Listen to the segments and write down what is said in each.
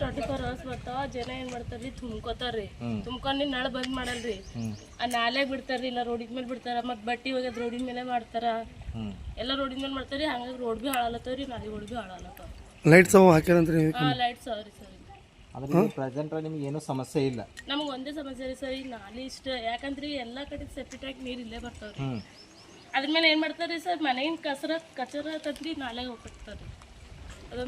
Twenty four hours ಬರ್ತಾವ ಜನ ಏನ್ ಮಾಡ್ತಾರ್ರಿ ತುಂಬ್ಕೋತಾರ್ರಿ. ತುಂಬ್ಕೊಂಡು ನಳ ಬಂದ್ ಮಾಡಲ್ರಿ. ಆ ನಾಲೆಗ್ ಬಿಡ್ತಾರ್ರಿ ಇಲ್ಲ ರೋಡಿನ ಮೇಲೆ ಬಿಡ್ತಾರ ಮತ್ ಬಟ್ಟಿ ಒಗ್ಯದ್ ರೋಡಿನ ಮೇಲೆ ಮಾಡ್ತಾರ. ಎಲ್ಲ ರೋಡಿನ ಮೇಲೆ ಮಾಡ್ತಾರ್ರಿ ಹಂಗಾಗಿ ರೋಡ್ ಭೀ ಹಾಳಾಲತ್ತವ್ರಿ ನಾಲಿಗಳು ಭೀ ಹಾಳಾಲತ್ತಾವ. ಲೈಟ್ಸ್ ಅವು ಹಾಕ್ಯಾರಂತ್ರಿ ನೀವು? ಹಾ ಲೈಟ್ಸ್ ಅವ್ರಿ ಸರ್. ಆದ್ರೆ ಪ್ರೆಸೆಂಟ್ ನಿಮ್ಗೆ ಏನೂ ಸಮಸ್ಯೆ ಇಲ್ಲ. ನಮ್ಗೆ ಒಂದೇ ಸಮಸ್ಯೆ ರೀ ಸರ್ ಈ ನಾಲಿ ಇಷ್ಟ ಯಾಕಂದ್ರೆ ಎಲ್ಲಾ ಕಡೆ ಸೆಪರೇಟ್ ಟ್ಯಾಂಕ್ ನೀರ್ ಇಲ್ಲೇ ಬರ್ತಾವ್ರಿ. ಅದ್ರ ಮೇಲೆ ಏನ್ ಮಾಡ್ತಾರ್ರಿ ಸರ್ ಮನೆಯಿಂದ ಕಸರ ಕಚರ ತಂದ್ರಿ ನಾಲೆಗೆ ಹೋಗ್ಬಿಡ್ತಾರ್ರಿ.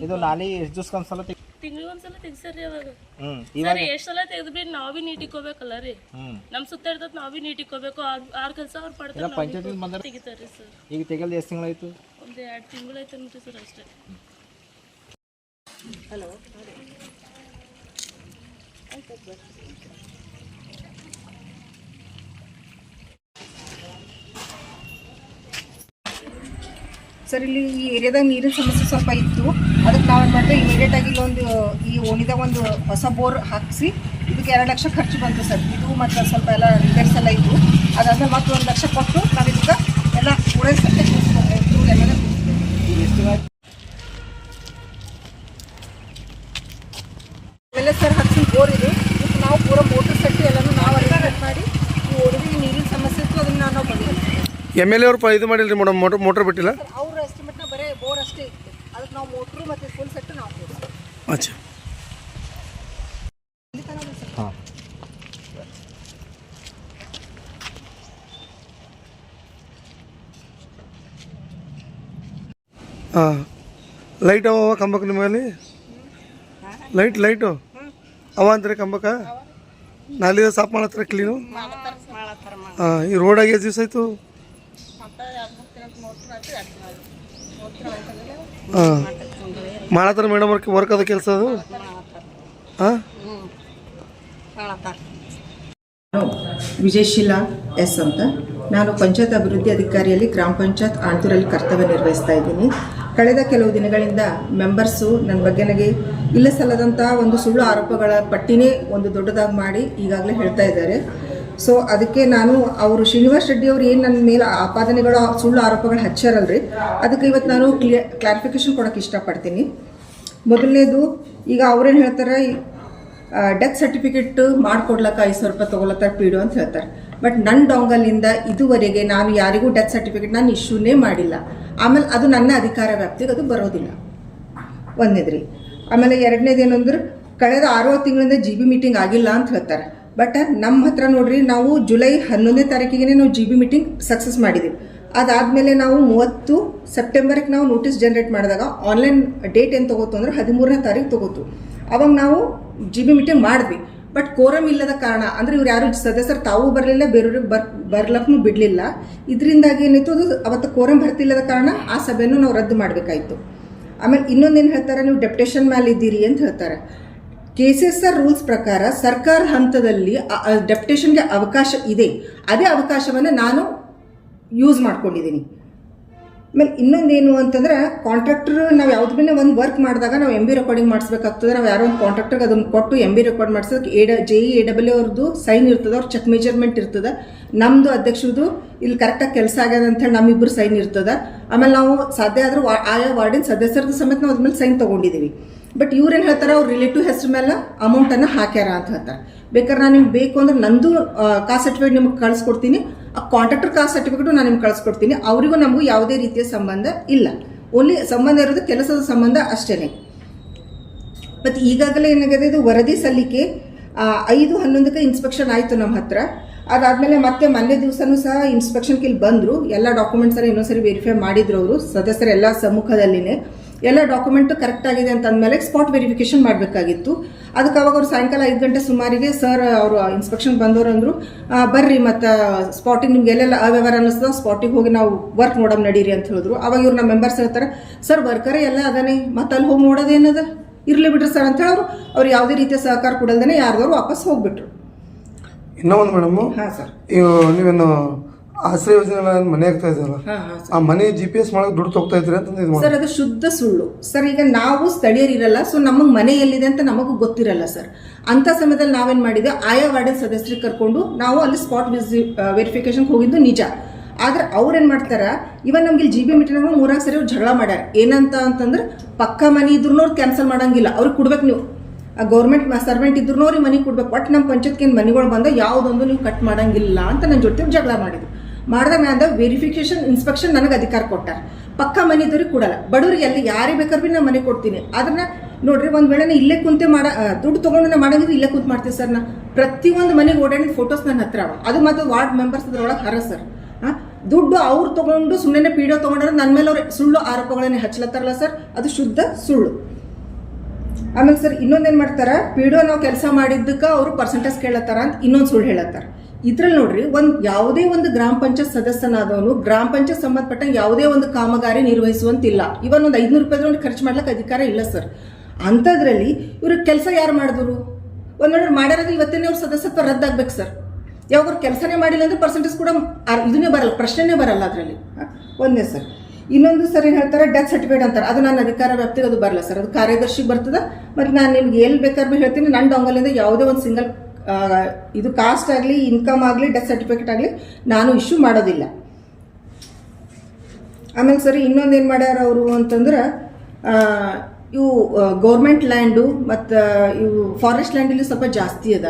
ಇದು ನಾಲಿ ಎಷ್ಟು ದಿವಸ ಒಂದ್ಸಲ ತೆಗ್- ತಿಂಗಳಿಗೆ ಒಂದ್ಸಲ ತೆಗ್ಸರ್ರಿ ಅವಾಗ. ಹ್ಮ್ ಸರ್ ಎಷ್ಟ್ ಸಲ ತೆಗೆದ್ಬಿಟ್ಟು ನಾವ್ ಬಿ ನೀಟ್ ಇಕ್ಕೋಬೇಕಲ್ಲ ರೀ ಹ್ಮ್. ನಮ್ ಸುತ್ತ ಇರ್ತದ ನಾವ್ ಬಿ ನೀಟ್ ಇಕ್ಕೋಬೇಕು ಆರ್ ಕೆಲಸ ಅವ್ರು ಪಡ್ತಾರೆ ತೆಗಿತಾರ್ರಿ ಸರ್. ಈಗ ತೆಗೆಲ್ದು ಎಷ್ಟು ತಿಂಗಳಾಯ್ತು? ಒಂದ್ ಎರಡ್ ತಿಂಗಳಾಯ್ತು ನೋಡ್ರಿ ಸರ್ ಅಷ್ಟೇ. ಸರ್ ಇಲ್ಲಿ ಈ ಏರಿಯಾದಾಗ ನೀರಿನ ಸಮಸ್ಯೆ ಸ್ವಲ್ಪ ಇತ್ತು. ಅದಕ್ಕೆ ನಾವೇನು ಮಾಡಿದ್ರೆ ಇಮಿಡಿಯೇಟ್ ಆಗಿ ಇಲ್ಲೊಂದು ಈ ಓಣಿದಾಗ ಒಂದು ಹೊಸ ಬೋರ್ ಹಾಕಿಸಿ ಇದಕ್ಕೆ ಎರಡು ಲಕ್ಷ ಖರ್ಚು ಬಂತು ಸರ್. ಇದು ಮತ್ತು ಸ್ವಲ್ಪ ಎಲ್ಲ ರಿಪೇರ್ಸ್ ಎಲ್ಲ ಇತ್ತು. ಅದಾದ್ಮೇಲೆ ಮತ್ತೆ ಒಂದು ಲಕ್ಷ ಕೊಟ್ಟು ನಾವು ಇದಕ್ಕೆ ಎಲ್ಲ ಪೂರೈಸಕ್ಕೆ ಆಮೇಲೆ ಸರ್ ಹಚ್ಚಿ ಬೋರ್ ಇದು. ಇದಕ್ಕೆ ನಾವು ಪೂರ ಮೋಟರ್ ಸೆಟ್ಟು ಎಲ್ಲನೂ ನಾವು ಅರೇಂಜ್ಮೆಂಟ್ ಮಾಡಿ ಈ ನೀರಿನ ಸಮಸ್ಯೆ ಇತ್ತು ಅದನ್ನು ನಾವು ಬಗೆಹರಿಸ್ತೀವಿ ಎಂ ಎಲ್ ಎ ಅವ್ರು ಇದು ಮಾಡಿಲ್ರಿ ಮೇಡಮ್ ಮೋಟರ್ ಮೋಟರ್ ಬಿಟ್ಟಿಲ್ಲ ಸರ್ ಅವ್ರ ಎಸ್ಟಿಮೇಟ್ನ ಬರೀ ಬೋರ್ ಅಷ್ಟೇ ಇತ್ತು ಅದಕ್ಕೆ ನಾವು ಮೋಟ್ರು ಮತ್ತು ಫುಲ್ ಸೆಟ್ಟು ನಾವು ಹಾಂ ಹಾಂ ಲೈಟ್ ಅವ ಕಂಬಕ್ಕೆ ನಿಮ್ಮಲ್ಲಿ ಲೈಟ್ ಲೈಟು ಅವ ಅಂತ್ರಿ ಕಂಬಕ್ಕ ನಾಲಿದ ಸಾಫ್ ಮಾಡತ್ರ ಕ್ಲೀನು ಹಾಂ ಈ ರೋಡಾಗ ಎಷ್ಟು ದಿವಸ ಆಯಿತು ಹಾಂ ಮಾಡತ್ತಾರ ಮೇಡಮ್ ವರ್ಕ್ ವರ್ಕ್ ಅದ ಕೆಲಸ ಅದು? ಹಾಂ ವಿಜಯಶೀಲಾ ಎಸ್ ಅಂತ. ನಾನು ಪಂಚಾಯತ್ ಅಭಿವೃದ್ಧಿ ಅಧಿಕಾರಿಯಲ್ಲಿ ಗ್ರಾಮ ಪಂಚಾಯತ್ ಆಣ್ತೂರಲ್ಲಿ ಕರ್ತವ್ಯ ನಿರ್ವಹಿಸ್ತಾ ಇದ್ದೀನಿ. ಕಳೆದ ಕೆಲವು ದಿನಗಳಿಂದ ಮೆಂಬರ್ಸು ನನ್ನ ಬಗ್ಗೆ ನನಗೆ ಇಲ್ಲ ಸಲ್ಲದಂಥ ಒಂದು ಸುಳ್ಳು ಆರೋಪಗಳ ಪಟ್ಟಿನೇ ಒಂದು ದೊಡ್ಡದಾಗಿ ಮಾಡಿ ಈಗಾಗಲೇ ಹೇಳ್ತಾ ಇದ್ದಾರೆ. ಸೊ ಅದಕ್ಕೆ ನಾನು ಅವರು ಶ್ರೀನಿವಾಸ್ ರೆಡ್ಡಿ ಅವರು ಏನು ನನ್ನ ಮೇಲೆ ಆಪಾದನೆಗಳು, ಸುಳ್ಳು ಆರೋಪಗಳು ಹಚ್ಚಾರಲ್ರಿ? ಅದಕ್ಕೆ ಇವತ್ತು ನಾನು ಕ್ಲಿಯರ್ ಕ್ಲಾರಿಫಿಕೇಶನ್ ಕೊಡೋಕೆ ಇಷ್ಟಪಡ್ತೀನಿ. ಮೊದಲನೇದು, ಈಗ ಅವ್ರೇನು ಹೇಳ್ತಾರೆ ಡೆತ್ ಸರ್ಟಿಫಿಕೇಟ್ ಮಾಡಿಕೊಡ್ಲಕ್ಕ ಐದು ಸಾವಿರ ರೂಪಾಯಿ ತೊಗೊಳತ್ತಾರ ಪೀಡು ಅಂತ ಹೇಳ್ತಾರೆ. ಬಟ್ ನನ್ನ ಡೊಂಗಲಿಂದ ಇದುವರೆಗೆ ನಾನು ಯಾರಿಗೂ ಡೆತ್ ಸರ್ಟಿಫಿಕೇಟ್ ನಾನು ಇಶ್ಯೂನೇ ಮಾಡಿಲ್ಲ. ಆಮೇಲೆ ಅದು ನನ್ನ ಅಧಿಕಾರ ವ್ಯಾಪ್ತಿಗೆ ಅದು ಬರೋದಿಲ್ಲ. ಒಂದಿದ್ರಿ ಆಮೇಲೆ ಎರಡನೇದು ಅಂದ್ರೆ ಕಳೆದ ಆರು ತಿಂಗಳಿಂದ ಜಿ ಬಿ ಮೀಟಿಂಗ್ ಆಗಿಲ್ಲ ಅಂತ ಹೇಳ್ತಾರೆ. ಬಟ್ ನಮ್ಮ ಹತ್ರ ನೋಡ್ರಿ, ನಾವು ಜುಲೈ ಹನ್ನೊಂದನೇ ತಾರೀಕಿಗೆ ನಾವು ಜಿ ಬಿ ಮೀಟಿಂಗ್ ಸಕ್ಸಸ್ ಮಾಡಿದ್ದೀವಿ ಅದಾದಮೇಲೆ ನಾವು ಮೂವತ್ತು ಸೆಪ್ಟೆಂಬರ್ಗೆ ನಾವು ನೋಟಿಸ್ ಜನರೇಟ್ ಮಾಡಿದಾಗ ಆನ್ಲೈನ್ ಡೇಟ್ ಏನು ತೊಗೋತು ಅಂದ್ರೆ ಹದಿಮೂರನೇ ತಾರೀಕು ತೊಗೋತು. ಅವಾಗ ನಾವು ಜಿ ಬಿ ಮೀಟಿಂಗ್ ಮಾಡಿದ್ವಿ. ಬಟ್ ಕೋರಮ್ ಇಲ್ಲದ ಕಾರಣ, ಅಂದರೆ ಇವ್ರು ಯಾರು ಸದಸ್ಯರು ತಾವು ಬರಲಿಲ್ಲ, ಬೇರೆಯವ್ರಿಗೆ ಬರ್ ಬರ್ಲಕ್ಕೂ ಬಿಡಲಿಲ್ಲ. ಇದರಿಂದಾಗಿ ಏನಿತ್ತು ಅದು ಅವತ್ತು ಕೋರಮ್ ಬರ್ತಿಲ್ಲದ ಕಾರಣ ಆ ಸಭೆಯನ್ನು ನಾವು ರದ್ದು ಮಾಡಬೇಕಾಯಿತು. ಆಮೇಲೆ ಇನ್ನೊಂದೇನು ಹೇಳ್ತಾರೆ, ನೀವು ಡೆಪ್ಟೇಷನ್ ಮೇಲೆ ಇದ್ದೀರಿ ಅಂತ ಹೇಳ್ತಾರೆ. K C S R rules ಪ್ರಕಾರ ಸರ್ಕಾರ ಹಂತದಲ್ಲಿ ಡೆಪ್ಟೇಷನ್ಗೆ ಅವಕಾಶ ಇದೆ. ಅದೇ ಅವಕಾಶವನ್ನು ನಾನು ಯೂಸ್ ಮಾಡ್ಕೊಂಡಿದ್ದೀನಿ. ಆಮೇಲೆ ಇನ್ನೊಂದೇನು ಅಂತಂದ್ರೆ ಕಾಂಟ್ರಾಕ್ಟರ್ ನಾವು ಯಾವ್ದು ಒಂದು ವರ್ಕ್ ಮಾಡಿದಾಗ ನಾವು ಎಂ ಬಿ ರೆಕಾರ್ಡಿಂಗ್ ಮಾಡಿಸ್ಬೇಕಾಗ್ತದೆ. ನಾವು ಯಾರೋ ಒಂದು ಕಾಂಟ್ರಾಕ್ಟರ್ಗೆ ಅದನ್ನು ಕೊಟ್ಟು M B record ಮಾಡಿಸೋದಕ್ಕೆ A J E A W ಅವ್ರದ್ದು ಸೈನ್ ಇರ್ತದೆ. ಅವ್ರ ಚೆಕ್ ಮೆಜರ್ಮೆಂಟ್ ಇರ್ತದೆ. ನಮ್ಮದು ಅಧ್ಯಕ್ಷರದು ಇಲ್ಲಿ ಕರೆಕ್ಟಾಗಿ ಕೆಲಸ ಆಗ್ಯದ ಅಂತ ಹೇಳಿ ನಮ್ಮಿಬ್ಬರು ಸೈನ್ ಇರ್ತದೆ. ಆಮೇಲೆ ನಾವು ಸಾಧ್ಯ ಆದರೂ ಆಯಾ ವಾರ್ಡಿನ ಸದಸ್ಯರದ ಸಮೇತ ನಾವು ಅದ್ಮೇಲೆ ಸೈನ್ ತೊಗೊಂಡಿದ್ದೀವಿ ಬಟ್ ಇವ್ರೇನು ಹೇಳ್ತಾರೆ, ಅವ್ರ ರಿಲೇಟಿವ್ ಹೆಸರು ಮೇಲೆ ಅಮೌಂಟನ್ನು ಹಾಕ್ಯಾರ ಅಂತ ಹೇಳ್ತಾರೆ. ಬೇಕಾದ್ರೆ ನಾನು ನಿಮ್ಗೆ ಬೇಕು ಅಂದ್ರೆ ನಂದು ಕಾಸ್ಟ್ ಸರ್ಟಿಫಿಕೇಟ್ ನಿಮ್ಗೆ ಕಳಿಸ್ಕೊಡ್ತೀನಿ. ಆ ಕಾಂಟ್ರಾಕ್ಟರ್ ಕಾಸ್ಟ್ ಸರ್ಟಿಫಿಕೇಟು ನಾನು ನಿಮ್ಗೆ ಕಳಿಸ್ಕೊಡ್ತೀನಿ. ಅವರಿಗೂ ನಮಗೂ ಯಾವುದೇ ರೀತಿಯ ಸಂಬಂಧ ಇಲ್ಲ. ಓನ್ಲಿ ಸಂಬಂಧ ಇರೋದು ಕೆಲಸದ ಸಂಬಂಧ ಅಷ್ಟೇ ಮತ್ತು ಈಗಾಗಲೇ ಏನಾಗಿದೆ, ಇದು ವರದಿ ಸಲ್ಲಿಕೆ ಐದು ಹನ್ನೊಂದಕ್ಕೆ ಇನ್ಸ್ಪೆಕ್ಷನ್ ಆಯಿತು ನಮ್ಮ ಹತ್ರ. ಅದಾದಮೇಲೆ ಮತ್ತೆ ಮೊನ್ನೆ ದಿವಸನೂ ಸಹ ಇನ್ಸ್ಪೆಕ್ಷನ್ಗೆ ಇಲ್ಲಿ ಬಂದರು. ಎಲ್ಲ ಡಾಕ್ಯುಮೆಂಟ್ಸನ್ನು ಇನ್ನೊಂದ್ಸರಿ ವೆರಿಫೈ ಮಾಡಿದ್ರು ಅವರು. ಸದಸ್ಯರೆಲ್ಲ ಸಮ್ಮುಖದಲ್ಲಿನೇ. ಎಲ್ಲ ಡಾಕ್ಯುಮೆಂಟ್ ಕರೆಕ್ಟ್ ಆಗಿದೆ ಅಂತ ಅಂದಮೇಲೆ ಸ್ಪಾಟ್ ವೆರಿಫಿಕೇಶನ್ ಮಾಡಬೇಕಾಗಿತ್ತು. ಅದಕ್ಕೆ ಅವಾಗ ಅವ್ರು ಸಾಯಂಕಾಲ ಐದು ಗಂಟೆ ಸುಮಾರಿಗೆ ಸರ್ ಅವರು ಇನ್ಸ್ಪೆಕ್ಷನ್ ಬಂದವರು ಅಂದರು ಬರ್ರಿ ಮತ್ತು ಸ್ಪಾಟಿಗೆ ನಿಮ್ಗೆ ಎಲ್ಲೆಲ್ಲ ಅವ್ಯವಹಾರ ಅನ್ನಿಸ್ತದೆ ಸ್ಪಾಟಿಗೆ ಹೋಗಿ ನಾವು ವರ್ಕ್ ನೋಡಮ್ ನಡೀರಿ ಅಂತ ಹೇಳಿದ್ರು. ಅವಾಗ ಇವ್ರು ನಮ್ಮ ಮೆಂಬರ್ಸ್ ಹೇಳ್ತಾರೆ ಸರ್ ವರ್ಕರೇ ಎಲ್ಲ ಅದಾನೆ ಮತ್ತೆ ಅಲ್ಲಿ ಹೋಗಿ ನೋಡೋದೇನದ ಇರಲಿ ಬಿಡ್ರಿ ಸರ್ ಅಂತ ಹೇಳೋರು. ಅವರು ಅವ್ರು ಯಾವುದೇ ರೀತಿಯ ಸಹಕಾರ ಕೊಡಲ್ದೇ ಯಾರ್ದವ್ರು ವಾಪಸ್ ಹೋಗ್ಬಿಟ್ರು. ಇನ್ನೊಂದು ಒಂದು ಮೇಡಮು ಹಾಂ ಸರ್ ಇವು ನೀವೇನು ಆಶ್ರಯ ಯೋಜನೆ ಮನೆ ಆಗ್ತಾ ಇದ್ದೀರಲ್ಲ ಹಾಂ ಹಾಂ ಆ ಮನೆ ಜಿ ಪಿ ಎಸ್ ಮಾಡೋಕೆ ದುಡ್ಡು ತಗೋತಾ ಇದ್ರಿ ಅಂತ ಇದು ಮಾಡಿ ಸರ್ ಅದು ಶುದ್ಧ ಸುಳ್ಳು. ಸರ್ ಈಗ ನಾವು ಸ್ಥಳೀಯರಿರಲ್ಲ ಸೊ ನಮಗೆ ಮನೆ ಎಲ್ಲಿದೆ ಅಂತ ನಮಗೂ ಗೊತ್ತಿರಲ್ಲ ಸರ್. ಅಂತ ಸಮಯದಲ್ಲಿ ನಾವೇನ್ ಮಾಡಿದ್ವಿ ಆಯಾ ವಾರ್ಡನ್ ಸದಸ್ಯರಿಗೆ ಕರ್ಕೊಂಡು ನಾವು ಅಲ್ಲಿ ಸ್ಪಾಟ್ ವಿಸಿ ವೆರಿಫಿಕೇಶನ್ ಹೋಗಿದ್ದು ನಿಜ. ಆದ್ರೆ ಅವ್ರೇನ್ ಮಾಡ್ತಾರ ಇವನ್ ನಮ್ಗೆ ಜಿ ಬಿ ಮೀಟಿಂಗ್ ಮೂರಾಕ್ ಸರಿ ಅವ್ರು ಜಗಳ ಮಾಡ್ಯಾರ. ಏನಂತ ಅಂತಂದ್ರೆ ಪಕ್ಕ ಮನೆ ಇದ್ರು ಅವ್ರು ಕ್ಯಾನ್ಸಲ್ ಮಾಡಂಗಿಲ್ಲ. ಅವ್ರಿಗೆ ಕೊಡ್ಬೇಕು ನೀವು. ಗೌರ್ಮೆಂಟ್ ಸರ್ವೆಂಟ್ ಇದ್ರು ಅವ್ರಿಗೆ ಮನೆ ಕೊಡ್ಬೇಕು. ಒಟ್ಟು ನಮ್ಮ ಪಂಚಾಯತ್ಗೆ ಮನೆಗಳು ಬಂದ ಯಾವುದೊಂದು ನೀವು ಕಟ್ ಮಾಡಂಗಿಲ್ಲ ಅಂತ ನನ್ನ ಜೊತೆ ಜಗಳ ಮಾಡಿದ್ರು. ಮಾಡಿದ ಮ್ಯಾಂದ ವೆರಿಫಿಕೇಶನ್ ಇನ್ಸ್ಪೆಕ್ಷನ್ ನನಗೆ ಅಧಿಕಾರ ಕೊಟ್ಟಾರ. ಪಕ್ಕ ಮನೆದವ್ರಿಗೆ ಕೊಡಲ್ಲ. ಬಡವ್ರಿಗೆ ಅಲ್ಲಿ ಯಾರಿಗೆ ಬೇಕಾದ್ರೆ ನಾನು ಮನೆ ಕೊಡ್ತೀನಿ. ಅದನ್ನ ನೋಡ್ರಿ ಒಂದ್ ವೇಳೆ ಇಲ್ಲೇ ಕುಂತೆ ಮಾಡ ದುಡ್ಡು ತಗೊಂಡು ನಾ ಮಾಡಂಗಿದ್ರೆ ಇಲ್ಲೇ ಕುಂತು ಮಾಡ್ತೀವಿ ಸರ್ ನಾ. ಪ್ರತಿಯೊಂದು ಮನೆಗೆ ಓಡಾಡಿದ ಫೋಟೋಸ್ ನನ್ನ ಹತ್ರ ಅವ. ಅದು ಮತ್ತು ವಾರ್ಡ್ ಮೆಂಬರ್ಸ್ ಅದ್ರೊಳಗೆ ಹರ ಸರ್ ಹಾಂ ದುಡ್ಡು ಅವ್ರು ತಗೊಂಡು ಸುಮ್ಮನೆ ಪಿ ತಗೊಂಡ್ರೆ ನನ್ನ ಮೇಲೆ ಅವ್ರು ಸುಳ್ಳು ಆರೋಪಗಳನ್ನ ಹಚ್ಚಲತ್ತಾರಲ್ಲ ಸರ್ ಅದು ಶುದ್ಧ ಸುಳ್ಳು. ಆಮೇಲೆ ಸರ್ ಇನ್ನೊಂದೇನು ಮಾಡ್ತಾರೆ? ಪಿ ನಾವು ಕೆಲಸ ಮಾಡಿದ್ದಕ್ಕೆ ಅವರು ಪರ್ಸೆಂಟೇಜ್ ಕೇಳತ್ತಾರ ಅಂತ ಇನ್ನೊಂದು ಸುಳ್ಳು ಹೇಳತ್ತಾರ. ಇದ್ರಲ್ಲಿ ನೋಡ್ರಿ, ಒಂದು ಯಾವುದೇ ಒಂದು ಗ್ರಾಮ ಪಂಚಾಯತ್ ಸದಸ್ಯನಾದವನು, ಗ್ರಾಮ ಪಂಚಾಯತ್ ಸಂಬಂಧಪಟ್ಟಂಗೆ ಯಾವುದೇ ಒಂದು ಕಾಮಗಾರಿ ನಿರ್ವಹಿಸುವಂತಿಲ್ಲ. ಇವನ್ ಒಂದು ಐದುನೂರು ರೂಪಾಯಿ ಖರ್ಚು ಮಾಡ್ಲಿಕ್ಕೆ ಅಧಿಕಾರ ಇಲ್ಲ ಸರ್. ಅಂಥದ್ರಲ್ಲಿ ಇವ್ರ ಕೆಲಸ ಯಾರು ಮಾಡಿದ್ರು? ಒಂದ್ ನೋಡ್ರಿ ಮಾಡ್ಯಾರದ ಇವತ್ತೇನೆ ಅವ್ರ ಸದಸ್ಯತ್ವ ರದ್ದಾಗ್ಬೇಕು ಸರ್. ಯಾವಾಗ ಕೆಲಸನೇ ಮಾಡಿಲ್ಲ ಅಂದ್ರೆ ಪರ್ಸೆಂಟೇಜ್ ಕೂಡ ಇದನ್ನೇ ಬರಲ್ಲ, ಪ್ರಶ್ನೆನೇ ಬರಲ್ಲ ಅದರಲ್ಲಿ. ಒಂದೇ ಸರ್. ಇನ್ನೊಂದು ಸರ್ ಏನು ಹೇಳ್ತಾರೆ ಡೆತ್ ಸರ್ಟಿಫಿಕೇಟ್ ಅಂತಾರೆ. ಅದು ನನ್ನ ಅಧಿಕಾರ ವ್ಯಾಪ್ತಿಗೆ ಅದು ಬರಲ್ಲ ಸರ್. ಅದು ಕಾರ್ಯದರ್ಶಿಗೆ ಬರ್ತದೆ, ಮತ್ತು ನಾನು ನಿಮ್ಗೆ ಎಲ್ಲಿ ಬೇಕಾದ್ರೂ ಹೇಳ್ತೀನಿ ನನ್ನ ಡೊಂಗಲಿಂದ ಯಾವುದೇ ಒಂದು ಸಿಂಗಲ್ ಇದು ಕಾಸ್ಟ್ ಆಗಲಿ ಇನ್ಕಮ್ ಆಗಲಿ ಡೆತ್ ಸರ್ಟಿಫಿಕೇಟ್ ಆಗಲಿ ನಾನು ಇಶ್ಯೂ ಮಾಡೋದಿಲ್ಲ. ಆಮೇಲೆ ಸರಿ ಇನ್ನೊಂದು ಏನು ಮಾಡ್ಯಾರ ಅವರು ಅಂತಂದ್ರೆ ಇವು ಗೌರ್ಮೆಂಟ್ ಲ್ಯಾಂಡು ಮತ್ತು ಇವು ಫಾರೆಸ್ಟ್ ಲ್ಯಾಂಡಲ್ಲಿ ಸ್ವಲ್ಪ ಜಾಸ್ತಿ ಅದ.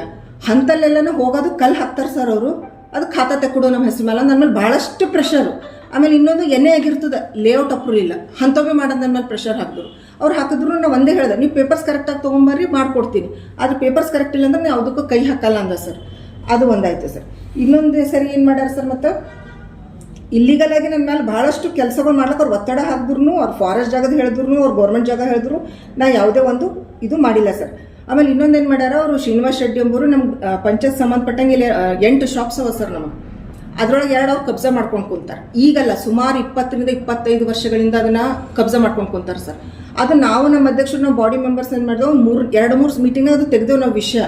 ಅಂಥಲ್ಲೆಲ್ಲನೂ ಹೋಗೋದು ಕಲ್ಲು ಹಾಕ್ತಾರೆ ಸರ್ ಅವರು. ಅದು ಖಾತಾ ತೆಕ್ಕೊಡು ನಮ್ಮ ಹೆಸರು ಮೇಲೆ ನನ್ನ ಮೇಲೆ ಭಾಳಷ್ಟು ಪ್ರೆಷರು ಆಮೇಲೆ ಇನ್ನೊಂದು ಎಣ್ಣೆ ಆಗಿರ್ತದೆ ಲೇಔಟ್ ಅಪ್ರೂವ್ ಇಲ್ಲ. ಅಂಥವೇ ಮಾಡೋದು ನನ್ನ ಮೇಲೆ ಪ್ರೆಷರ್ ಹಾಕಿದ್ರು. ಅವ್ರು ಹಾಕಿದ್ರು ನಾವು ಒಂದೇ ಹೇಳಿದೆ, ನೀವು ಪೇಪರ್ಸ್ ಕರೆಕ್ಟಾಗಿ ತೊಗೊಂಬರ್ರಿ, ಮಾಡ್ಕೊಡ್ತೀನಿ. ಆದ್ರೆ ಪೇಪರ್ಸ್ ಕರೆಕ್ಟ್ ಇಲ್ಲ ಅಂದ್ರೆ ನೀವು ಯಾವುದಕ್ಕೂ ಕೈ ಹಾಕಲ್ಲ ಅಂದ ಸರ್. ಅದು ಒಂದಾಯ್ತು ಸರ್. ಇನ್ನೊಂದು ಸರಿ ಏನು ಮಾಡ್ಯಾರ ಸರ್ ಮತ್ತು ಇಲ್ಲಿಗಲಾಗಿ ನನ್ನ ಮೇಲೆ ಭಾಳಷ್ಟು ಕೆಲಸಗಳು ಮಾಡ್ಲಿಕ್ಕೆ ಅವ್ರು ಒತ್ತಡ ಹಾಕಿದ್ರು ಅವ್ರು ಫಾರೆಸ್ಟ್ ಜಾಗದ ಹೇಳಿದ್ರು ಅವ್ರು ಗೌರ್ಮೆಂಟ್ ಜಾಗ ಹೇಳಿದ್ರು, ನಾ ಯಾವುದೇ ಒಂದು ಇದು ಮಾಡಿಲ್ಲ ಸರ್. ಆಮೇಲೆ ಇನ್ನೊಂದೇನು ಮಾಡ್ಯಾರ, ಅವರು ಶ್ರೀನಿವಾಸ್ ಶೆಟ್ಟಿ ಎಂಬರು ನಮ್ಮ ಪಂಚಾಯತ್ ಸಂಬಂಧಪಟ್ಟಂಗೆ ಇಲ್ಲಿ ಎಂಟು ಶಾಪ್ಸ್ ಅವ ಸರ್ ನಮಗೆ. ಅದ್ರೊಳಗೆ ಎರಡು ಅವ್ರು ಕಬ್ಜಾ ಮಾಡ್ಕೊಂಡು ಕುಂತಾರೆ. ಈಗಲ್ಲ ಸುಮಾರು ಇಪ್ಪತ್ತರಿಂದ ಇಪ್ಪತ್ತೈದು ವರ್ಷಗಳಿಂದ ಅದನ್ನ ಕಬ್ಜಾ ಮಾಡ್ಕೊಂಡು ಕುಂತಾರೆ ಸರ್. ಅದು ನಾವು ನಮ್ಮ ಅಧ್ಯಕ್ಷರು, ನಾವು ಬಾಡಿ ಮೆಂಬರ್ಸ್ ಏನು ಮಾಡಿದೆವು, ಮೂರು, ಎರಡು, ಮೂರು ಮೀಟಿಂಗ್ ಅದು ತೆಗೆದೇವು ನಾವು ವಿಷಯ.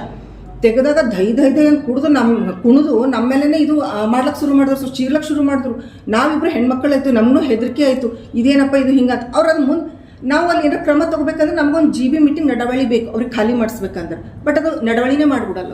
ತೆಗೆದಾಗ ಧೈ ದೈ ದೈ ಅಂತ ಕುಡಿದು ನಮ್ಮ ಕುಣಿದು ನಮ್ಮ ಇದು ಮಾಡ್ಲಕ್ಕೆ ಶುರು ಮಾಡಿದ್ರು ಸೊ ಚೀರ್ಲಕ್ಕೆ ಶುರು ಮಾಡಿದ್ರು. ನಾವಿಬ್ರು ಹೆಣ್ಮಕ್ಳಾಯ್ತು ನಮಗೂ ಹೆದರಿಕೆ ಆಯಿತು. ಇದೇನಪ್ಪ ಇದು ಹಿಂಗಂತ ಅವ್ರು ಅದು ಮುಂದೆ ನಾವು ಅಲ್ಲಿ ಏನಾರ ಕ್ರಮ ತಗೋಬೇಕಂದ್ರೆ ನಮ್ಗೊಂದು ಜಿ ಬಿ ಮೀಟಿಂಗ್ ನಡವಳಿ ಬೇಕು. ಅವ್ರಿಗೆ ಖಾಲಿ ಮಾಡಿಸ್ಬೇಕಂದ್ರೆ. ಬಟ್ ಅದು ನಡವಳಿನೇ ಮಾಡ್ಬಿಡಲ್ಲ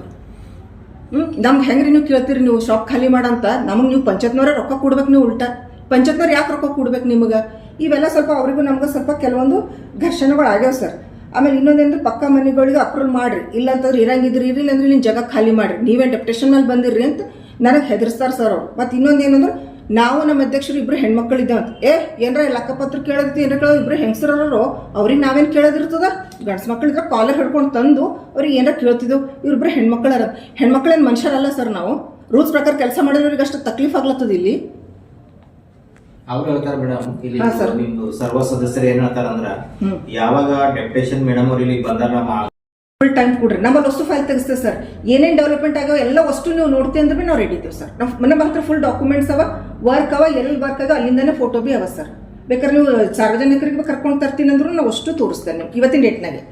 ಹ್ಞೂ ನಮ್ಗೆ ಹೆಂಗ್ರಿ ನೀವು ಕೇಳ್ತೀರಿ? ನೀವು ಶಾಪ್ ಖಾಲಿ ಮಾಡಂತ ನಮಗೆ ನೀವು ಪಂಚಾಯತ್ನವ್ರೆ ರೊಕ್ಕ ಕೊಡ್ಬೇಕು ನೀವು ಉಲ್ಟಾ. ಪಂಚಾಯತ್ನವ್ರು ಯಾಕೆ ರೊಕ್ಕ ಕೊಡ್ಬೇಕು ನಿಮಗೆ? ಇವೆಲ್ಲ ಸ್ವಲ್ಪ ಅವರಿಗೂ ನಮ್ಗೆ ಸ್ವಲ್ಪ ಕೆಲವೊಂದು ಘರ್ಷಣೆಗಳು ಆಗ್ಯಾವ ಸರ್. ಆಮೇಲೆ ಇನ್ನೊಂದೇನು ಪಕ್ಕ ಮನೆಗಳಿಗೆ ಅಪ್ರೂವ್ ಮಾಡ್ರಿ. ಇಲ್ಲ ಅಂತಂದ್ರೆ ಇರಂಗಿದ್ರಿ, ಇರಲಿಲ್ಲ ಅಂದ್ರೆ ನೀವು ಜಾಗ ಖಾಲಿ ಮಾಡ್ರಿ. ನೀವೇ ಡೆಪ್ಟೇಷನ್ ಮೇಲೆ ಬಂದಿರ್ರಿ ಅಂತ ನನಗೆ ಹೆದರ್ಸ್ತಾರೆ ಸರ್ ಅವ್ರು. ಮತ್ತು ಇನ್ನೊಂದೇನಂದ್ರೆ ನಾವು ನಮ್ಮ ಅಧ್ಯಕ್ಷರು ಇಬ್ರು ಹೆಣ್ಮಕ್ಳಿದ್ದೇವಂತ ಏ ಏನರ ಲೆಕ್ಕಪತ್ರ ಕೇಳೋದಿತ್ತು ಏನ್ರ ಕೇಳೋ ಇಬ್ರು ಹೆಂಗಸರವರು. ಅವ್ರಿಗೆ ನಾವೇನು ಕೇಳೋದಿರ್ತದ? ಗಂಡ್ಸ್ ಮಕ್ಳಿದ್ರೆ ಕಾಲರ್ ಹಿಡ್ಕೊಂಡು ತಂದು ಅವ್ರಿಗೆ ಏನಾರ ಕೇಳ್ತಿದ್ದೆವು ಇವ್ರಿಬ್ರು ಹೆಣ್ಮಕ್ಳಾರ. ಹೆಣ್ಮಕ್ಳೇನು ಮನುಷ್ಯರಲ್ಲ ಸರ್ ನಾವು. ರೂಲ್ಸ್ ಪ್ರಕಾರ ಕೆಲಸ ಮಾಡಿದವ್ರಿಗೆ ಅಷ್ಟು ತಕ್ಲೀಫ್ ಆಗ್ಲತ್ತದ ಇಲ್ಲಿ? ಅವ್ರು ಹೇಳ್ತಾರ ಮೇಡಮ್ ಇಲ್ಲಿ. ನಿಮ್ದು ಸರ್ವ ಸದಸ್ಯರು ಏನ್ ಹೇಳ್ತಾರ ಅಂದ್ರ ಯಾವಾಗ ಡೆಪ್ಟೇಷನ್ ಮೇಡಮ್ ಅವ್ರು ಇಲ್ಲಿ ಬಂದಾರ ನಮ್ಮ ಫುಲ್ ಟೈಮ್ ಕೊಡ್ರಿ. ನಮ್ಮಲ್ಲಿ ವಸ್ತು ಫೈಲ್ ತೆಗಿಸ್ತೇವೆ ಸರ್ ಏನೇನು ಡೆವಲಪ್ಮೆಂಟ್ ಆಗೋ ಎಲ್ಲ ವಸ್ತು ನೀವು ನೋಡ್ತೀವಿ ಅಂದ್ರೆ ನಾವು ರೆಡಿ ಇದ್ದೀವಿ ಸರ್ ನಮ್ಮ ನಮ್ಮ ಹತ್ರ ಫುಲ್ ಡಾಕ್ಯುಮೆಂಟ್ಸ್ ಅವ ವರ್ಕ್ ಅವ ಎಲ್ಲಿ ವರ್ಕ್ ಆಗ ಅಲ್ಲಿಂದನೇ ಫೋಟೋ ಬಿ ಅವ ಸರ್ ಬೇಕಾದ್ರೆ ನೀವು ಸಾರ್ವಜನಿಕರಿಗೆ ಕರ್ಕೊಂಡು ತರ್ತೀನಿ ಅಂದ್ರೂ ನಾವು ಅಷ್ಟು ತೋರಿಸ್ತೇನೆ ನಿಮ್ಗೆ ಇವತ್ತಿನ ಡೇಟ್ನಾಗೆ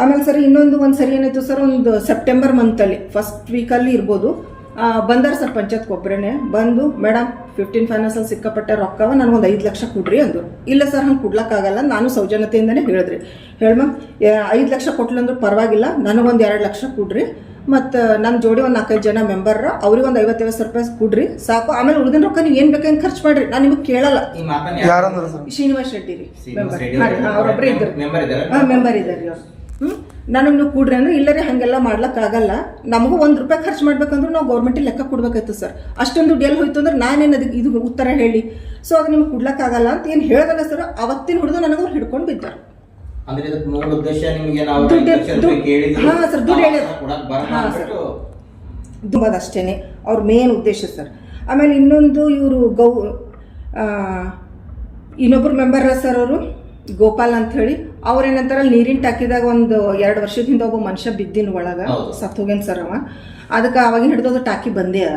ಆಮೇಲೆ ಸರ್ ಇನ್ನೊಂದು ಒಂದು ಸರಿ ಏನಾಯ್ತು ಸರ್ ಒಂದು ಸೆಪ್ಟೆಂಬರ್ ಮಂತಲ್ಲಿ ಫಸ್ಟ್ ವೀಕಲ್ಲಿ ಇರ್ಬೋದು. ಬಂದಾರ ಸರ್ ಪಂಚಾಯತ್ ಒಬ್ಬರೇ ಬಂದು ಮೇಡಮ್ ಫಿಫ್ಟೀನ್ ಫೈನಾನ್ಸಲ್ಲಿ ಸಿಕ್ಕಾಪಟ್ಟೆ ರೊಕ್ಕವ ನನಗೊಂದು ಐದು ಲಕ್ಷ ಕೊಡ್ರಿ ಅಂದರು. ಇಲ್ಲ ಸರ್ ಹಂಗೆ ಕೊಡ್ಲಕ್ಕಾಗಲ್ಲ ನಾನು ಸೌಜನ್ಯತೆಯಿಂದನೇ ಹೇಳಿದ್ರಿ. ಹೇಳಮ್ಮ ಮ್ಯಾಮ್ ಐದು ಲಕ್ಷ ಕೊಟ್ಲಂದ್ರೂ ಪರವಾಗಿಲ್ಲ ನನಗೊಂದು ಎರಡು ಲಕ್ಷ ಕೊಡ್ರಿ. ಮತ್ತು ನನ್ನ ಜೋಡಿ ಒಂದು ನಾಲ್ಕೈದು ಜನ ಮೆಂಬರ್ ಅವ್ರಿಗೆ ಒಂದು ಐವತ್ತೈವತ್ತು ಸಾವಿರ ರೂಪಾಯಿ ಕೊಡ್ರಿ ಸಾಕು. ಆಮೇಲೆ ಉಳಿದಿನ ರೊಕ್ಕ ನೀವು ಏನು ಬೇಕಂತ ಖರ್ಚು ಮಾಡ್ರಿ ನಾನು ನಿಮಗೆ ಕೇಳಲ್ಲ. ಶ್ರೀನಿವಾಸ ರೆಡ್ಡಿ ರೀ ಮೆಂಬರ್ ರೆಡ್ಡಿ ಹಾಂ ಇದ್ದರು ಮೆಂಬರ್ ಇದ್ದಾರೆ ಹಾಂ ಮೆಂಬರ್ ಇದ್ದಾರೆ ಅವ್ರು. ಹ್ಞೂ ನನಗೆ ನೀವು ಕೂಡ್ರಿ ಅಂದ್ರೆ ಇಲ್ಲರೇ ಹಾಗೆಲ್ಲ ಮಾಡ್ಲಿಕ್ಕಾಗಲ್ಲ. ನಮಗೂ ಒಂದು ರೂಪಾಯಿ ಖರ್ಚು ಮಾಡ್ಬೇಕಂದ್ರೆ ನಾವು ಗೌರ್ಮೆಂಟಿಗೆ ಲೆಕ್ಕ ಕೊಡ್ಬೇಕಾಯ್ತು ಸರ್. ಅಷ್ಟೊಂದು ದುಡ್ಡು ಎಲ್ಲಿ ಹೋಯ್ತು ಅಂದ್ರೆ ನಾನೇನು ಅದಕ್ಕೆ ಇದು ಉತ್ತರ ಹೇಳಿ. ಸೊ ಅದು ನಿಮ್ಗೆ ಕೊಡ್ಲಕ್ಕಾಗಲ್ಲ ಅಂತ ಏನು ಹೇಳ್ದಲ್ಲ ಸರ್ ಅವತ್ತಿನ ಹುಡುದು ನನಗೆ ಅವ್ರು ಹಿಡ್ಕೊಂಡು ಬಿದ್ದಾರೆ. ಅಂದ್ರೆ ಇದಕ್ಕೆ ಮೂಲ ಉದ್ದೇಶ ನಿಮಗೆ ನಾವು ಹಾ, ಸರ್, ದುಡ್ಡು ಹೇಳಿ- ಹಾಂ ಬರಲ್ಲ ಹಾ, ಅಂದ್ಬಿಟ್ಟು ದುಂಬದು ಅಷ್ಟೇ ಅವ್ರ ಮೇನ್ ಉದ್ದೇಶ ಸರ್. ಆಮೇಲೆ ಇನ್ನೊಂದು ಇವರು ಗೌ ಇನ್ನೊಬ್ರು ಮೆಂಬರ್ ಸರ್ ಅವರು ಗೋಪಾಲ್ ಅಂತ ಹೇಳಿ ಅವ್ರು ಏನಂತಾರ ನೀರಿನ ಟಾಕಿದಾಗ ಒಂದು ಎರಡು ವರ್ಷದಿಂದ ಒಬ್ಬ ಮನುಷ್ಯ ಬಿದ್ದಿನ ಒಳಗ ಹೌದು. ಸತ್ ಹೋಗ್ಯಾನ ಸರ್ ಅವ. ಅದಕ್ಕೆ ಅವಾಗ ಹಿಡಿದು ಅದು ಟಾಕಿ ಬಂದೇ ಅದ.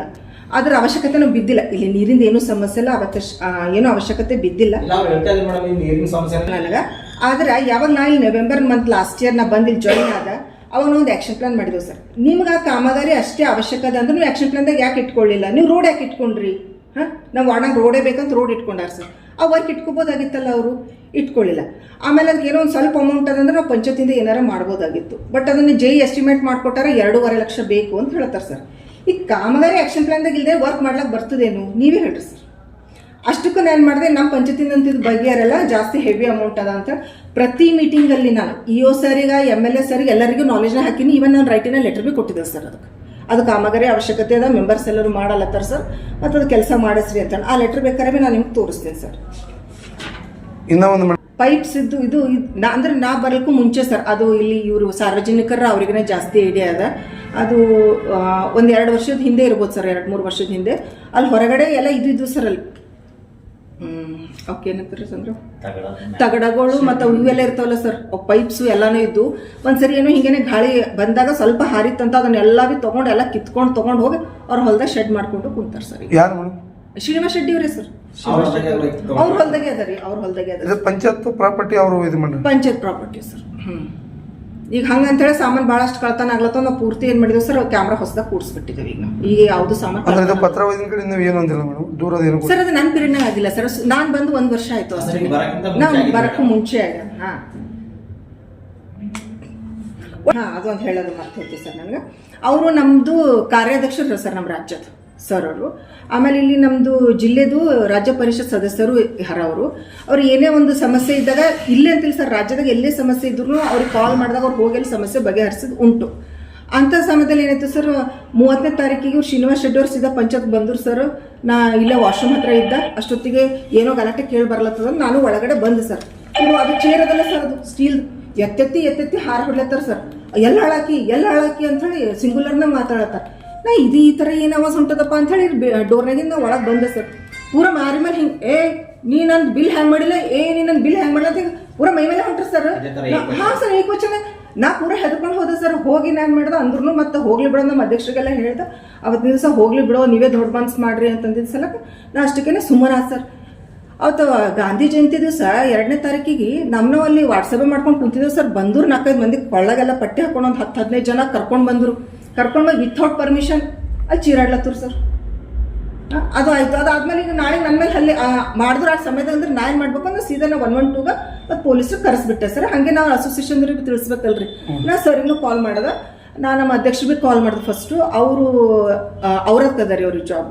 ಅದ್ರ ಅವಶ್ಯಕತೆನು ಬಿದ್ದಿಲ್ಲ. ಇಲ್ಲಿ ನೀರಿಂದ ಏನೂ ಸಮಸ್ಯೆ ಇಲ್ಲ ಅವಕಾಶ ಏನು ಅವಶ್ಯಕತೆ ಬಿದ್ದಿಲ್ಲ. ನನಗೆ ಆದ್ರೆ ಯಾವಾಗ ನಾ ಇಲ್ಲಿ ನವೆಂಬರ್ ಮಂತ್ ಲಾಸ್ಟ್ ಇಯರ್ ನಾ ಬಂದು ಇಲ್ಲಿ ಜಾಯಿನ್ ಆದ ಅವಾಗ ಒಂದು ಆ್ಯಕ್ಷನ್ ಪ್ಲಾನ್ ಮಾಡಿದ್ವಿ ಸರ್. ನಿಮ್ಗೆ ಆ ಕಾಮಗಾರಿ ಅಷ್ಟೇ ಅವಶ್ಯಕತೆ ಅಂದ್ರೆ ನೀವು ಆ್ಯಕ್ಷನ್ ಪ್ಲಾನ್ದಾಗ ಯಾಕೆ ಇಟ್ಕೊಳ್ಳಿಲ್ಲ ನೀವು ರೋಡ್ ಯಾಕೆ ಇಟ್ಕೊಂಡ್ರಿ? ಹಾಂ? ನಾವು ಅಣ್ಣಂಗೆ ರೋಡೇ ಬೇಕಂತ ರೋಡ್ ಇಟ್ಕೊಂಡಾರ ಸರ್. ಆ ವರ್ಕ್ ಇಟ್ಕೋಬೋದಾಗಿತ್ತಲ್ಲ ಅವರು? ಇಟ್ಕೊಳ್ಳಿಲ್ಲ ಆಮೇಲೆ ಅದಕ್ಕೆ ಏನೋ ಒಂದು ಸ್ವಲ್ಪ ಅಮೌಂಟ್ ಅದಂದ್ರೆ ನಾವು ಪಂಚಾಯತಿಂದ ಏನಾರ ಮಾಡ್ಬೋದಾಗಿತ್ತು. ಬಟ್ ಅದನ್ನು ಜೈ ಎಸ್ಟಿಮೇಟ್ ಮಾಡ್ಕೊಟ್ಟಾರ ಎರಡೂವರೆ ಲಕ್ಷ ಬೇಕು ಅಂತ ಹೇಳ್ತಾರೆ ಸರ್. ಈ ಕಾಮಗಾರಿ ಆ್ಯಕ್ಷನ್ ಪ್ಲ್ಯಾನ್ದಾಗ ಇಲ್ಲದೆ ವರ್ಕ್ ಮಾಡ್ಲಿಕ್ಕೆ ಬರ್ತದೇನು, ನೀವೇ ಹೇಳ್ರಿ ಸರ್. ಅಷ್ಟಕ್ಕೂ ನಾನು ಮಾಡಿದೆ ನಮ್ಮ ಪಂಚಾಯತಿಂದ ಅಂತಿದ್ದು ಬಗೆಹರಲ್ಲ ಜಾಸ್ತಿ ಹೆವಿ ಅಮೌಂಟ್ ಅದ ಅಂತ ಪ್ರತಿ ಮೀಟಿಂಗಲ್ಲಿ ನಾನು ಇ ಒ ಸರಿಗೆ ಎಂ ಎಲ್ ಎ ಸರಿಗೆ ಎಲ್ಲರಿಗೂ ನಾಲೆಜ್ನ ಹಾಕಿನಿ ಇವನ್ ನಾನು ರೈಟಿನ ಲೆಟರ್ ಬಿ ಕೊಟ್ಟಿದ್ದೆ ಸರ್ ಅದಕ್ಕೆ. ಅದು ಕಾಮಗಾರಿ ಅವಶ್ಯಕತೆ ಅದ ಮೆಂಬರ್ಸ್ ಎಲ್ಲರೂ ಮಾಡಲತ್ತಾರ ಸರ್ ಮತ್ತು ಅದು ಕೆಲಸ ಮಾಡಿಸ್ರಿ ಅಂತ ಆ ಲೆಟರ್ ಬೇಕಾದ್ರೆ ನಾನು ನಿಮ್ಗೆ ತೋರಿಸ್ತೀನಿ ಸರ್ ಇನ್ನೂ ಒಂದು ಪೈಪ್ಸ್ ಇದ್ದು ಇದು ಇದ್- ನಾ ಅಂದ್ರೆ ನಾ ಬರಲಿಕ್ಕೂ ಮುಂಚೆ ಸರ್ ಅದು ಇಲ್ಲಿ ಇವರು ಸಾರ್ವಜನಿಕರ ಅವ್ರಿಗೇ ಜಾಸ್ತಿ ಐಡಿಯಾ ಅದ. ಅದು ಒಂದು ಎರಡು ವರ್ಷದ ಹಿಂದೆ ಇರ್ಬೋದು ಸರ್ ಎರಡು ಮೂರು ವರ್ಷದ ಹಿಂದೆ. ಅಲ್ಲಿ ಹೊರಗಡೆ ಎಲ್ಲ ಇದು ಇದ್ವು ಸರ್ ಅಲ್ಲಿ. ಓಕೆ ಏನಂತಾರೆ ಸಂದ್ರ ತಗಡಗಳು. ಮತ್ತು ಇವೆಲ್ಲ ಇರ್ತಾವಲ್ಲ ಸರ್. ಪೈಪ್ಸು ಎಲ್ಲಾನು ಇದ್ದು ಒಂದ್ಸರಿ ಏನೋ ಹಿಂಗೇನೆ ಗಾಳಿ ಬಂದಾಗ ಸ್ವಲ್ಪ ಹಾರಿತ್ತಂತ ಅದನ್ನೆಲ್ಲ ಬಿ ತೊಗೊಂಡು ಎಲ್ಲ ಕಿತ್ಕೊಂಡು ತೊಗೊಂಡು ಹೋಗಿ ಅವ್ರ ಹೊಲ್ದಾಗ ಶೆಡ್ ಮಾಡ್ಕೊಂಡು ಕುಂತಾರೆ ಸರ್ ಈಗ. ಯಾರು ಮೇಡಮ್ ಶ್ರೀನಿವಾಸ್ ಶೆಟ್ಟಿ ಅವ್ರೇ ಸರ್. ಅವ್ರ ಹೊಲ್ದಾಗೆ ಅದ ರೀ ಅವ್ರ ಹೊಲ್ದಾಗೆ ಅದ ಇದು ಪಂಚಾಯತ್ ಪ್ರಾಪರ್ಟಿ ಅವರು ಇದು ಮಾಡಿ ಪಂಚಾಯತ್ ಪ್ರಾಪರ್ಟಿ ಸರ್. ಹ್ಮ್. ಈಗ ಹಂಗಂತೇಳಿ ಸಾಮಾನು ಬಹಳಷ್ಟು ಕಳ್ತನ ಆಗ್ಲತ್ತ ನಾವು ಪೂರ್ತಿ ಏನ್ ಮಾಡಿದ್ವಿ ಸರ್ ಕ್ಯಾಮ್ರಾ ಹೊಸದಾಗ ಕೂಡಿಸ್ಬಿಟ್ಟಿದ್ದೇವೆ ಈಗ. ಈಗ ಯಾವ್ದು ಸಾಮಾನು ಅಂದ್ರೆ ಇದು ಕಳ್ತನ ಪತ್ರ ಕಡೆ ನೀವು ಏನು ಅಂದಿಲ್ಲ ಮೇಡಮ್? ದೂರದ ಏನು ಸರ್ ಅದು ನನ್ನ ಪೀರಿಯಡ್ನಾಗ ಆಗಿಲ್ಲ ಸರ್. ನಾನ್ ಬಂದು ಒಂದ್ ವರ್ಷ ಆಯ್ತು ಅಷ್ಟೇ. ನೀವು ಬರಕ್ಕಿಂತ ಮುಂಚೆ ನಾವು ಆಗಿದ್ದು ಬರಕ್ಕೂ ಮೇಡಮ್. ಮುಂಚೆ ಆಗ ಹಾ. ಹಾ ಅದೊಂದು ಹೇಳೋದು ಮರ್ತು ಹೋಯ್ತು ಸರ್ ನನಗೆ. ಅವರು ನಮ್ದು ಕಾರ್ಯಾಧ್ಯಕ್ಷರು ಸರ್ ನಮ್ಮ ರಾಜ್ಯದ. ಸರ್ ಅವರು ಆಮೇಲೆ ಇಲ್ಲಿ ನಮ್ಮದು ಜಿಲ್ಲೆದು ರಾಜ್ಯ ಪರಿಷತ್ ಸದಸ್ಯರು ಹರ ಅವರು ಏನೇ ಒಂದು ಸಮಸ್ಯೆ ಇದ್ದಾಗ ಇಲ್ಲೇ ಅಂತಿಲ್ಲ ಸರ್, ರಾಜ್ಯದಾಗ ಎಲ್ಲೇ ಸಮಸ್ಯೆ ಇದ್ರು ಅವ್ರಿಗೆ ಕಾಲ್ ಮಾಡಿದಾಗ ಅವ್ರು ಹೋಗಿ ಅಲ್ಲಿ ಸಮಸ್ಯೆ ಬಗೆಹರಿಸಿದ್ ಉಂಟು. ಅಂಥ ಸಮಯದಲ್ಲಿ ಏನಾಯ್ತು ಸರ್ ಮೂವತ್ತನೇ ತಾರೀಕಿಗೆ ಇವ್ರು ಶ್ರೀನಿವಾಸ್ ಶೆಡ್ಡಿ ಸೀದಾ ಪಂಚಾಯತ್ ಬಂದರು ಸರ್. ನಾ ಇಲ್ಲೇ ವಾಶ್ರೂಮ್ ಹತ್ರ ಇದ್ದ, ಅಷ್ಟೊತ್ತಿಗೆ ಏನೋ ಗಲಾಟೆ ಕೇಳಿ ಬರ್ಲತ್ತದ ನಾನು ಒಳಗಡೆ ಬಂದೆ ಸರ್. ಇದು ಅದು ಚೇರ್ ಅದಲ್ಲ ಸರ್, ಅದು ಸ್ಟೀಲ್ ಎತ್ತೆತ್ತಿ ಎತ್ತೆತ್ತಿ ಹಾರ ಹೊಡ್ಲತ್ತಾರ ಸರ್. ಎಲ್ಲ ಹಾಳಾಕಿ ಎಲ್ಲ ಹಾಳಾಕಿ ಅಂತ ಹೇಳಿ ಸಿಂಗುಲರ್ನ ಮಾತಾಡತ್ತಾರ. ನಾ ಇದು ಈ ಥರ ಏನು ಸೊಂಟದಪ್ಪ ಹೊಂಟದಪ್ಪ ಅಂತ ಹೇಳಿ ಡೋರ್ನಾಗಿಂದ ಒಳಗೆ ಬಂದೆ ಸರ್. ಪೂರ ಮಾರಿ ಮೇಲೆ ಹಿಂಗೆ ಏ ನೀ ನನ್ನ ಬಿಲ್ ಹ್ಯಾಂಗ್ ಮಾಡಿಲ್ಲ? ಏ ನೀ ನನ್ನ ಬಿಲ್ ಹ್ಯಾಂಗ್ ಮಾಡಿಲ್ಲ ಅಂತ ಪೂರ ಮೈ ಮೇಲೆ ಹೊಂಟ್ರಿ ಸರ್. ಹಾಂ ಸರ್ ಈ ಕ್ವಶನ್ ನಾ ಪೂರ ಹೆದರ್ಕೊಂಡು ಹೋದೆ ಸರ್. ಹೋಗಿ ನಾನು ಮಾಡ್ದೆ ಅಂದ್ರೂ ಮತ್ತೆ ಹೋಗ್ಲಿ ಬಿಡೋ ನಮ್ಮ ಅಧ್ಯಕ್ಷರಿಗೆಲ್ಲ ಹೇಳ್ದೆ. ಅವತ್ತಿನ ದಿವಸ ಹೋಗ್ಲಿ ಬಿಡೋ ನೀವೇ ದೊಡ್ಡ ಮನ್ಸ್ ಮಾಡ್ರಿ ಅಂತಂದಿದ್ದ ಸಲಕ ನಾ ಅಷ್ಟಕ್ಕೇನೆ ಸುಮ್ಮನ ಸರ್. ಅವತ್ತು ಗಾಂಧಿ ಜಯಂತಿ ದಿವಸ ಎರಡನೇ ತಾರೀಕಿಗೆ ನಮ್ಮನ್ನ ಅಲ್ಲಿ ವಾಟ್ಸಪ್ ಮಾಡ್ಕೊಂಡು ಕುಂತಿದ್ದೆವು ಸರ್. ಬಂದರು ನಾಲ್ಕೈದು ಮಂದಿ ಕೊಳ್ಳಗೆಲ್ಲ ಪಟ್ಟಿ ಹಾಕೊಂಡು ಒಂದು ಹತ್ತು ಹದಿನೈದು ಜನ ಕರ್ಕೊಂಡು ಬಂದರು. ಕರ್ಕೊಂಡು ಹೋಗಿ ವಿಥೌಟ್ ಪರ್ಮಿಷನ್ ಅಲ್ಲಿ ಚೀರಾಡ್ಲತ್ತರು ಸರ್. ಅದು ಆಯಿತು. ಅದಾದ್ಮೇಲೆ ಈಗ ನಾಳೆ ನನ್ನ ಮೇಲೆ ಅಲ್ಲಿ ಮಾಡಿದ್ರು ಆ ಸಮಯದಲ್ಲಿ ಅಂದ್ರೆ ನಾ ಏನು ಮಾಡ್ಬೇಕು ಅಂದ್ರೆ ಸೀದಾ ನಾವು ಒನ್ ಒನ್ ಟೂಗ ಮತ್ತು ಪೊಲೀಸರು ಕರೆಸ್ಬಿಟ್ಟೆ ಸರ್. ಹಾಗೆ ನಾವು ಅಸೋಸಿಯೇಷನ್ದವ್ರಿಗೆ ತಿಳಿಸ್ಬೇಕಲ್ರಿ. ನಾ ಸರಿಗೂ ಕಾಲ್ ಮಾಡದ. ನಾ ನಮ್ಮ ಅಧ್ಯಕ್ಷರಿಗೆ ಕಾಲ್ ಮಾಡಿದೆ ಫಸ್ಟು ಅವರು ಅವ್ರ ಅದ ರೀ ಅವ್ರಿಗೆ ಜಾಬ್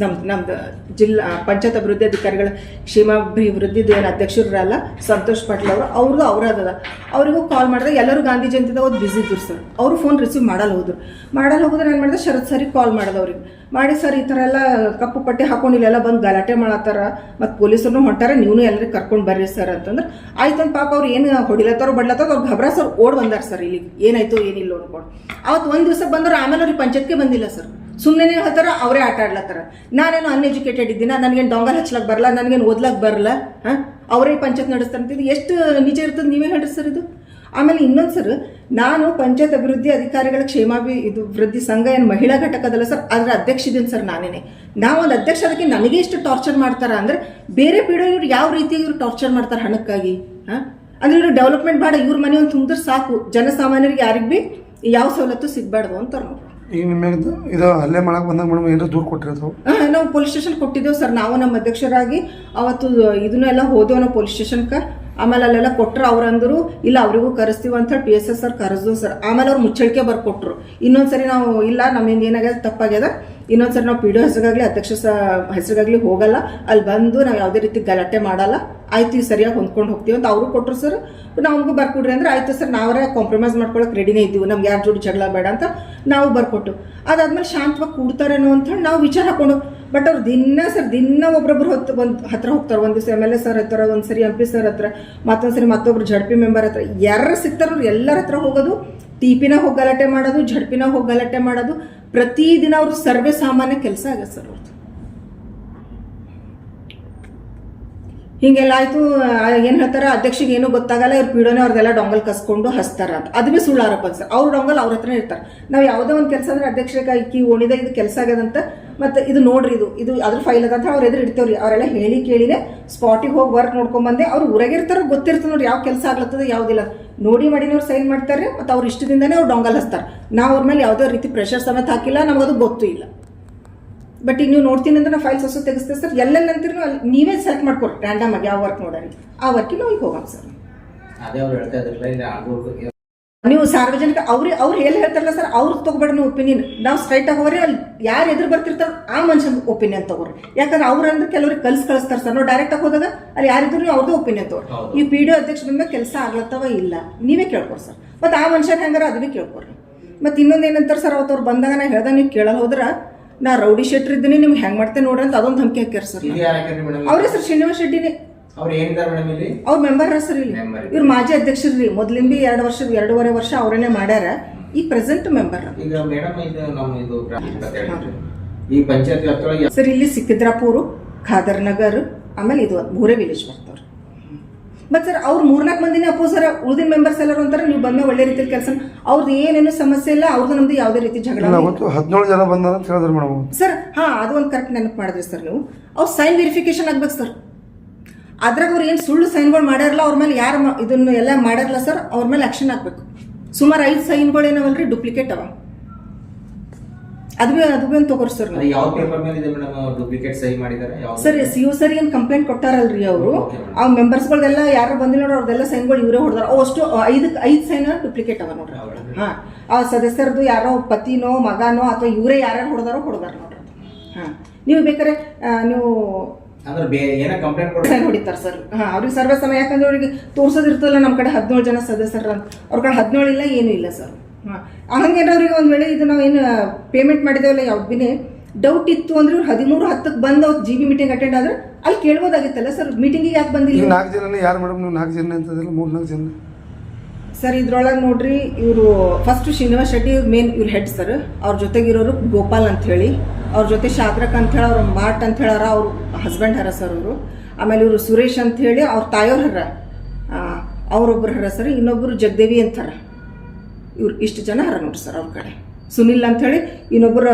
ನಮ್ದು ನಮ್ದು ಜಿಲ್ಲಾ ಪಂಚಾಯತ್ ಅಭಿವೃದ್ಧಿ ಅಧಿಕಾರಿಗಳ ಕ್ಷೇಮಾಭಿವೃದ್ಧಿ ಏನು ಅಧ್ಯಕ್ಷರಲ್ಲ ಸಂತೋಷ್ ಪಾಟೀಲ್ ಅವರು ಅವ್ರದ್ದು ಅವರದದ ಅವರಿಗೂ ಕಾಲ್ ಮಾಡಿದ್ರೆ ಎಲ್ಲರೂ ಗಾಂಧಿ ಜಯಂತಿದಾಗ ಒಂದು ಬಿಸಿ ಇದ್ರು ಸರ್ ಅವರು ಫೋನ್ ರಿಸೀವ್ ಮಾಡಲ್ಲ ಹೋದ್ರು. ಮಾಡಲ್ಲ ಹೋದ್ರೆ ಏನು ಮಾಡಿದೆ ಶರತ್ ಸರಿ ಕಾಲ್ ಮಾಡೋದು ಅವ್ರಿಗೆ ಮಾಡಿ ಸರ್ ಈ ಥರ ಎಲ್ಲ ಕಪ್ಪು ಪಟ್ಟಿ ಹಾಕೊಂಡಿಲ್ಲ ಇಲ್ಲೆಲ್ಲ ಬಂದು ಗಲಾಟೆ ಮಾಡತ್ತಾರ. ಮತ್ತು ಪೊಲೀಸರು ಹೊಂಟಾರ, ನೀವು ಎಲ್ಲರಿಗೆ ಕರ್ಕೊಂಡು ಬರ್ರಿ ಸರ್ ಅಂತಂದ್ರೆ ಆಯ್ತಂತ ಪಾಪ ಅವ್ರು ಏನು ಹೊಡಿಲತ್ತಾರೋ ಬಡ್ಲತ್ತಾರ ಅವ್ರು ಘಬ್ರಾ ಸರ್ ಓಡ್ ಬಂದಾರ ಸರ್ ಇಲ್ಲಿ ಏನಾಯ್ತು ಏನಿಲ್ಲ ಅನ್ಕೊಂಡು. ಅವತ್ತು ಒಂದು ದಿವಸ ಬಂದರು ಆಮೇಲೆ ಅವ್ರಿಗೆ ಪಂಚಾಯತ್ಗೆ ಬಂದಿಲ್ಲ ಸರ್ ಸುಮ್ಮನೆ ಹೇಳ್ತಾರ, ಅವರೇ ಆಟ ಆಡ್ಲತ್ತಾರ. ನಾನೇನು ಅನ್ಎಜುಕೇಟೆಡ್ ಇದ್ದೀನ? ನನಗೇನು ಡೊಂಗಲ್ ಹಚ್ಲಕ್ ಬರಲ್ಲ ನನಗೇನು ಓದ್ಲಕ್ಕೆ ಬರಲ್ಲ ಹಾಂ? ಅವರೇ ಪಂಚಾಯತ್ ನಡೆಸ್ತಾರೆ ಅಂತ ಇದು ಎಷ್ಟು ನಿಜ ಇರ್ತದೆ ನೀವೇ ಹೇಳ್ರಿ ಸರ್ ಇದು? ಆಮೇಲೆ ಇನ್ನೊಂದು ಸರ್, ನಾನು ಪಂಚಾಯತ್ ಅಭಿವೃದ್ಧಿ ಅಧಿಕಾರಿಗಳ ಕ್ಷೇಮಾಭಿ ಇದು ವೃದ್ಧಿ ಸಂಘ ಏನು ಮಹಿಳಾ ಘಟಕದಲ್ಲ ಸರ್, ಅದರ ಅಧ್ಯಕ್ಷ ಇದ್ದೀನಿ ಸರ್ ನಾನೇನೆ. ನಾವು ಒಂದು ಅಧ್ಯಕ್ಷ ಅದಕ್ಕೆ ನನಗೆ ಇಷ್ಟು ಟಾರ್ಚರ್ ಮಾಡ್ತಾರ ಅಂದ್ರೆ ಬೇರೆ ಬಿಡೋ ಇವ್ರು ಯಾವ ರೀತಿ ಇವರು ಟಾರ್ಚರ್ ಮಾಡ್ತಾರೆ ಹಣಕ್ಕಾಗಿ? ಹಾಂ? ಅಂದ್ರೆ ಇವರು ಡೆವಲಪ್ಮೆಂಟ್ ಬೇಡ, ಇವ್ರ ಮನೆ ಒಂದು ತುಂಬಿದ್ರೆ ಸಾಕು. ಜನಸಾಮಾನ್ಯರಿಗೆ ಯಾರಿಗೆ ಭೀ ಯಾವ ಸವಲತ್ತು ಸಿಗಬಾರ್ದು ಅಂತಾರೆ ಈಗ ನಿಮಗೆ ಇದು ಹಲ್ಲೆ ಮಾಡಕ್ಕೆ ಬಂದಾಗ ಮೇಡಮ್ ಏನಾದ್ರು ದೂರ ಕೊಟ್ಟಿರೋದು? ನಾವು ಪೊಲೀಸ್ ಸ್ಟೇಷನ್ ಕೊಟ್ಟಿದ್ದೇವೆ ಸರ್. ನಾವು ನಮ್ಮ ಅಧ್ಯಕ್ಷರಾಗಿ ಅವತ್ತು ಇದನ್ನೆಲ್ಲ ಹೋದೆವು ನಾವು ಪೊಲೀಸ್ ಸ್ಟೇಷನ್ಗೆ. ಆಮೇಲೆ ಅಲ್ಲೆಲ್ಲ ಕೊಟ್ಟರು ಅವ್ರಂದ್ರು. ಇಲ್ಲ, ಅವರಿಗೂ ಕರೆಸ್ತೀವಿ ಅಂತ ಪಿ ಎಸ್ ಎಸ್ ಸರ್ ಕರೆಸ್ದು ಸರ್. ಆಮೇಲೆ ಅವ್ರು ಮುಚ್ಚಳಿಕೆ ಬರ್ಕೊಟ್ರು. ಇನ್ನೊಂದ್ಸರಿ ನಾವು, ಇಲ್ಲ, ನಮ್ಮಿಂದ ಏನಾಗ್ಯದ, ತಪ್ಪಾಗ್ಯದ. ಇನ್ನೊಂದ್ಸರಿ ನಾವು ಪಿ ಡಿ ಹೆಸರಿಗಾಗಲಿ, ಅಧ್ಯಕ್ಷ ಹೆಸರಿಗಾಗಲಿ ಹೋಗಲ್ಲ. ಅಲ್ಲಿ ಬಂದು ನಾವು ಯಾವುದೇ ರೀತಿ ಗಲಾಟೆ ಮಾಡಲ್ಲ. ಆಯ್ತು ಸರಿಯಾಗಿ ಹೊಂದ್ಕೊಂಡು ಹೋಗ್ತೀವಿ ಅಂತ ಅವರು ಕೊಟ್ಟರು ಸರ್. ನಮಗೂ ಬರ್ಕೊಡ್ರಿ ಅಂದ್ರೆ ಆಯ್ತು ಸರ್ ನಾವರೇ ಕಾಂಪ್ರಮೈಸ್ ಮಾಡ್ಕೊಳಕ್ಕೆ ರೆಡಿನೇ ಇದ್ದೀವಿ. ನಮ್ಗೆ ಯಾರ ಜೋಡಿ ಜಗಳ ಬೇಡ ಅಂತ ನಾವು ಬರ್ಕೊಟ್ಟು. ಅದಾದ್ಮೇಲೆ ಶಾಂತವಾಗಿ ಕೂಡ್ತಾರೇನೋ ಅಂತ ಹೇಳಿ ನಾವು ವಿಚಾರ ಹಾಕೊಂಡು. ಬಟ್ ಅವ್ರು ದಿನ ಸರ್, ದಿನ ಒಬ್ರೊಬ್ರು ಹೊತ್ತು ಒಂದು ಹತ್ರ ಹೋಗ್ತಾರೆ. ಒಂದು ದಿವಸ ಎಂ ಎಲ್ ಎ ಸರ್ ಹತ್ರ, ಒಂದು ಸರಿ ಎಂ ಪಿ ಸರ್ ಹತ್ರ, ಮತ್ತೊಂದು ಸರಿ ಮತ್ತೊಬ್ರು ಜಡ್ ಪಿ ಮೆಂಬರ್ ಹತ್ರ. ಯಾರು ಸಿಗ್ತಾರೋ ಎಲ್ಲರ ಹತ್ರ ಹೋಗೋದು. ಟಿ ಪಿನ ಹೋಗಿ ಗಲಾಟೆ ಮಾಡೋದು ಜಡ್ಪಿನ ಹೋಗಿ ಗಲಾಟೆ ಮಾಡೋದು. ಪ್ರತಿದಿನ ಅವರು ಸರ್ವೆ ಸಾಮಾನ್ಯ ಕೆಲಸ ಆಗತ್ತೆ ಸರ್ ಅವ್ರದ್ದು ಹಿಂಗೆಲ್ಲ ಆಯಿತು ಏನು ಹೇಳ್ತಾರೆ, ಅಧ್ಯಕ್ಷಗೆ ಏನೂ ಗೊತ್ತಾಗಲ್ಲ, ಇವ್ರು ಪೀಡೋನೇ ಅವ್ರದೆಲ್ಲ ಡೊಂಗಲ್ ಕಸ್ಕೊಂಡು ಹಸ್ತಾರ ಅಂತ. ಅದು ಭೀ ಸುಳ್ಳು ಆರೋಪ ಸರ್. ಅವ್ರ ಡೊಂಗಲ್ ಅವ್ರ ಹತ್ರನೇ ಇರ್ತಾರೆ. ನಾವು ಯಾವುದೇ ಒಂದು ಕೆಲಸ ಅಂದ್ರೆ ಅಧ್ಯಕ್ಷರಿಗೆ ಇಕ್ಕಿ ಓಣಿದ ಇದು ಕೆಲಸ ಆಗ್ಯದಂತ ಮತ್ತೆ ಇದು ನೋಡ್ರಿ ಇದು ಇದು ಅದ್ರ ಫೈಲ್ ಅದ ಅಂತ ಅವ್ರ ಎದುರು ಇಡ್ತೇವ್ರಿ. ಅವರೆಲ್ಲ ಹೇಳಿ ಕೇಳಿದೆ ಸ್ಪಾಟಿಗೆ ಹೋಗಿ ವರ್ಕ್ ನೋಡ್ಕೊಂಬಂದೆ, ಅವ್ರು ಊರಾಗೆ ಇರ್ತಾರ, ಗೊತ್ತಿರ್ತದೆ ನೋಡಿ ಯಾವ ಕೆಲಸ ಆಗ್ಲತ್ತದ, ಯಾವುದಿಲ್ಲ. ನೋಡಿ ಮಾಡಿನವ್ರು ಸೈನ್ ಮಾಡ್ತಾರೆ ಮತ್ತು ಅವ್ರ ಇಷ್ಟದಿಂದನೇ ಅವ್ರು ಡೊಂಗಲ್ ಹಸ್ತಾರೆ ನಾವು ಅವ್ರ ಮೇಲೆ ಯಾವುದೇ ರೀತಿ ಪ್ರೆಷರ್ ಸಮೇತ ಹಾಕಿಲ್ಲ, ನಮಗದು ಗೊತ್ತೂ ಇಲ್ಲ. ಬಟ್ ಈಗ ನೀವು ನೋಡ್ತೀನಿ ಅಂದ್ರೆ ನಾವು ಫೈಲ್ಸ್ ಹೊಸ ತೆಗಿಸ್ತೇವೆ ಸರ್. ಎಲ್ಲೆಲ್ಲ ಅಂತೀರಿ ಅಲ್ಲಿ ನೀವೇ ಸೆಲೆಕ್ಟ್ ಮಾಡ್ಕೊಡ್ರಿ ರ್ಯಾಂಡಮ್ ಆಗಿ ಯಾವ ವರ್ಕ್ ನೋಡೋರಿ ಆ ವರ್ಕಿಗೆ ನಾವು ಈಗ ಹೋಗೋಣ ಸರ್. ಅದೇ ಅವ್ರು ಹೇಳ್ತಾ ಇದ್ರಲ್ಲ ನೀವು ಸಾರ್ವಜನಿಕ ಅವ್ರಿ ಅವ್ರು ಎಲ್ಲಿ ಹೇಳ್ತಾರಲ್ಲ ಸರ್ ಅವ್ರಿಗೆ ತಗೋಬೇಡ ನೀವು ಒಪಿನಿಯನ್ ನಾವು ಸ್ಟ್ರೈಟ್ ಆಗಿ ಹೋಗ್ರಿ ಅಲ್ಲಿ ಯಾರು ಎದುರು ಬರ್ತಿರ್ತಾರೆ ಆ ಮನುಷ್ಯನ ಒಪಿನಿಯನ್ ತಗೋರಿ. ಯಾಕಂದ್ರೆ ಅವ್ರು ಅಂದ್ರೆ ಕೆಲವ್ರಿಗೆ ಕಲ್ಸ್ ಕಳಿಸ್ತಾರೆ ಸರ್. ನಾವು ಡೈರೆಕ್ಟ್ ಆಗಿ ಹೋದಾಗ ಅಲ್ಲಿ ಯಾರಿದ್ರು ನೀವು ಅವ್ರದ್ದು ಒಪಿನಿಯನ್ ತಗೋರಿ. ಈ ಪಿ ಡಿ ಅಧ್ಯಕ್ಷ ಬಂದಾಗ ಕೆಲಸ ಆಗ್ಲತ್ತವ ಇಲ್ಲ? ನೀವೇ ಕೇಳ್ಕೊರಿ ಸರ್. ಮತ್ತೆ ಆ ಮನುಷ್ಯನ ಹೆಂಗಾರ ಅದನ್ನೇ ಕೇಳ್ಕೊರಿ. ಮತ್ತೆ ಇನ್ನೊಂದು ಏನಂತಾರೆ ಸರ್ ಅವತ್ತು ಅವ್ರು ಬಂದಾಗ ನಾ ಹೇಳ್ದ ನೀವು ಕೇಳಲ್ಲ ಹೋದ್ರ ನಾ ರೌಡಿ ಶೆಟ್ರ್ ಇದ್ದೀನಿ ನಿಮ್ಗೆ ಹೆಂಗೆ ಮಾಡ್ತೇನೆ ನೋಡ್ರಿ ಅಂತ ಅದೊಂದು ಧಮಕಿ ಹಾಕ್ಯಾರ ಸರ್. ಸರ್ ಅವ್ರ ಹೆಸರು ಶ್ರೀನಿವಾಸ್ ರೆಡ್ಡಿನೇ ಅವ್ರು ಏನಿದ್ದಾರೆ ಮೇಡಮ್ ಇಲ್ಲಿ? ಅವ್ರ ಮೆಂಬರ್ ಹೆಸರು ಇಲ್ಲಿ. Member. ಇವ್ರು ಮಾಜಿ ಅಧ್ಯಕ್ಷರು ರೀ ಮೊದ್ಲಿಂಬಿ ಎರಡು ವರ್ಷ ಎರಡೂವರೆ ವರ್ಷ ಅವರೇನೆ ಮಾಡ್ಯಾರ. ಈ ಪ್ರೆಸೆಂಟ್ ಮೆಂಬರ್ ಈಗ ಮೇಡಮ್ ಇದು ನಮ್ಮ ಇದು ಗ್ರಾಮ ಪಂಚಾಯತ್ ಈ ಪಂಚಾಯತ್ ವ್ಯಾಪ್ತಿಯೊಳಗೆ ಸರ್ ಇಲ್ಲಿ ಸಿಕ್ಕಿದ್ರಾಪುರ್ ಖಾದರ್ ನಗರ್ ಆಮೇಲೆ ಇದು ಮೂರೇ ವಿಲೇಜ್ ಬರ್ತಾವ್ರಿ ಮತ್ ಸರ್ ಅವ್ರು ಮೂರ್ನಾಲ್ಕು ಮಂದಿನೇ ಅಪೋಸರ ಉಳಿದಿನ ಮೆಂಬರ್ಸ್ ಎಲ್ಲರೂ ಅಂತಾರೆ ನೀವು ಬಂದ ಒಳ್ಳೆ ರೀತಿಯಲ್ಲಿ ಕೆಲಸ ಅವ್ರದ್ದು ಏನೇನು ಸಮಸ್ಯೆ ಇಲ್ಲ ಅವ್ರದ್ದು ನಮ್ದು ಯಾವುದೇ ರೀತಿ ಜಗಳ ಇಲ್ಲ ಇಲ್ಲ. ಅವತ್ತು ಹದಿನೇಳು ಜನ ಬಂದಾರ ಅಂತ ಹೇಳಿದ್ರು ಮೇಡಮ್ ಸರ್ ಹಾ ಅದು ಒಂದು ಕರೆಕ್ಟ್ ನೆನಪು ಮಾಡಿದ್ರಿ ಸರ್ ನೀವು. ಅವ್ರು ಸೈನ್ ವೆರಿಫಿಕೇಶನ್ ಆಗ್ಬೇಕು ಸರ್ ಅದ್ರಾಗ ಅವ್ರು ಏನು ಸುಳ್ಳು ಸೈನ್ಗಳು ಮಾಡ್ಯಾರಲ್ಲ ಅವ್ರ ಮೇಲೆ ಯಾರು ಇದನ್ನು ಎಲ್ಲ ಮಾಡ್ಯಾರಲ್ಲ ಸರ್ ಅವ್ರ ಮೇಲೆ ಆಕ್ಷನ್ ಹಾಕ್ಬೇಕು. ಸುಮಾರು ಐದು ಸೈನ್ಗಳು ಏನವಲ್ರಿ? ಡೂಪ್ಲಿಕೇಟ್ ಅವ. ಅದು ಅದು ಒಂದು ತಗೋರಿ ಸರ್ ಯಾವ ಪೇಪರ್ ಮೇಲೆ ಇದೆ ಮೇಡಮ್ ಡೂಪ್ಲಿಕೇಟ್ ಸಹಿ ಮಾಡಿದ್ದಾರೆ ಯಾವ ಸರ್ ಸಿ ಯು ಸರ್ ಏನು ಕಂಪ್ಲೇಂಟ್ ಕೊಟ್ಟಾರಲ್ರಿ ಅವರು. ಆ ಮೆಂಬರ್ಸ್ಗಳ್ದೆಲ್ಲ ಯಾರು ಬಂದಿಲ್ಲ ನೋಡ್ರಿ ಅವ್ರದೆಲ್ಲ ಸೈನ್ಗಳು ಇವರೇ ಹೊಡೆದಾರ. ಅಷ್ಟು ಐದು ಐದು ಸೈನ್ ಡೂಪ್ಲಿಕೇಟ್ ಅವ ನೋಡ್ರಿ. ಹಾಂ ಹಾ. ಆ ಸದಸ್ಯರದು ಯಾರೋ ಪತಿನೋ ಮಗನೋ ಅಥವಾ ಇವರೇ ಯಾರ್ಯಾರು ಹೊಡೆದಾರೋ ಹೊಡೆದಾರ ನೋಡ್ರಿ. ಹಾಂ. ನೀವು ಬೇಕಾದ್ರೆ ನೀವು ಅಂದ್ರೆ ಬೇ ಏನೋ ಕಂಪ್ಲೇಂಟ್ ಕೊಡ ಸೈನ್ ಹೊಡಿತಾರೆ ಸರ್. ಹಾಂ ಅವ್ರಿಗೆ ಸರ್ವೇ ಸಮಯ ಯಾಕಂದ್ರೆ ಅವ್ರಿಗೆ ತೋರ್ಸೋದಿರ್ತಲ್ಲ ನಮ್ಮ ಕಡೆ ಹದಿನೇಳು ಜನ ಸದಸ್ಯರ ಅವ್ರ ಕಡೆ ಹದಿನೇಳು ಇಲ್ಲ ಏನೂ ಇಲ್ಲ ಸರ್. ಹಾಂ ಹಂಗೇನ ಅವ್ರಿಗೆ ಒಂದು ವೇಳೆ ಇದು ನಾವು ಏನು ಪೇಮೆಂಟ್ ಮಾಡಿದೇವಲ್ಲ ಯಾವ್ದು ಬಿನೇ ಡೌಟ್ ಇತ್ತು ಅಂದ್ರೆ ಇವ್ರು ಹದಿಮೂರು ಹತ್ತಕ್ಕೆ ಬಂದು ಅವ್ರು ಜಿ ಬಿ ಮೀಟಿಂಗ್ ಅಟೆಂಡ್ ಆದ್ರೆ ಅಲ್ಲಿ ಕೇಳ್ಬೋದಾಗಿತ್ತಲ್ಲ ಸರ್? ಮೀಟಿಂಗಿಗೆ ಯಾಕೆ ಬಂದಿಲ್ಲ? ನಾಲ್ಕು ಜನ ಯಾರು ಮೇಡಮ್ ನೀವು ನಾಲ್ಕು ಜನ ಅಂತಂದ್ರೆ ಮೂರು ನಾಲ್ಕು ಜನ ಸರ್ ಇದ್ರೊಳಗೆ ನೋಡ್ರಿ ಇವರು ಫಸ್ಟ್ ಶ್ರೀನಿವಾಸ್ ಶೆಟ್ಟಿ ಮೇನ್ ಇವ್ರ ಹೆಡ್ ಸರ್. ಅವ್ರ ಜೊತೆಗಿರೋರು ಗೋಪಾಲ್ ಅಂತ ಹೇಳಿ. ಅವ್ರ ಜೊತೆ ಶಾದ್ರಕ್ ಅಂತ ಹೇಳಿ ಅವ್ರ ಮಾಟ್ ಅಂತ ಹೇಳಾರ ಅವ್ರ ಹಸ್ಬೆಂಡ್ ಹರ ಸರ್ ಅವರು. ಆಮೇಲೆ ಇವರು ಸುರೇಶ್ ಅಂತ ಹೇಳಿ ಅವ್ರ ತಾಯೋರ್ ಹರ ಅವ್ರೊಬ್ರು ಹರ ಸರ್ ಇನ್ನೊಬ್ಬರು ಜಗದೇವಿ ಅಂತಾರ ಇವ್ರು ಇಷ್ಟು ಜನ ಹರ ನೋಡ್ರಿ ಸರ್ ಅವ್ರ ಕಡೆ. ಸುನಿಲ್ ಅಂತ ಹೇಳಿ ಇನ್ನೊಬ್ಬರ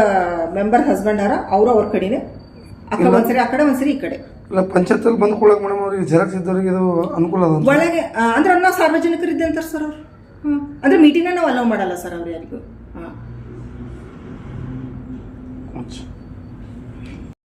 ಮೆಂಬರ್ ಹಸ್ಬೆಂಡ್ ಹರ ಅವರು ಅವ್ರ ಕಡೆನೇ. ಅಕ್ಕ ಒಂದ್ಸರಿ ಆ ಕಡೆ ಒಂದ್ಸರಿ ಈ ಕಡೆ. ಇಲ್ಲ ಪಂಚಾಯತಲ್ಲಿ ಬಂದು ಕೊಡಕ್ಕೆ ಮೇಡಮ್ ಅವ್ರಿಗೆ ಜೆರಾಕ್ಸ್ ಇದ್ದವ್ರಿಗೆ ಇದು ಅನುಕೂಲ ಅದ. ಒಳಗೆ ಆ, ಅಂದ್ರೆ ನಾವು ಸಾರ್ವಜನಿಕರಿದ್ದೆ ಅಂತಾರೆ ಸರ್ ಅವ್ರು. ಹ್ಞೂ ಅಂದ್ರೆ ಮೀಟಿಂಗ್ನ ನಾವು ಅಲೌ ಮಾಡಲ್ಲ ಸರ್ ಅವ್ರು ಯಾರಿಗೂ. ಹಾಂ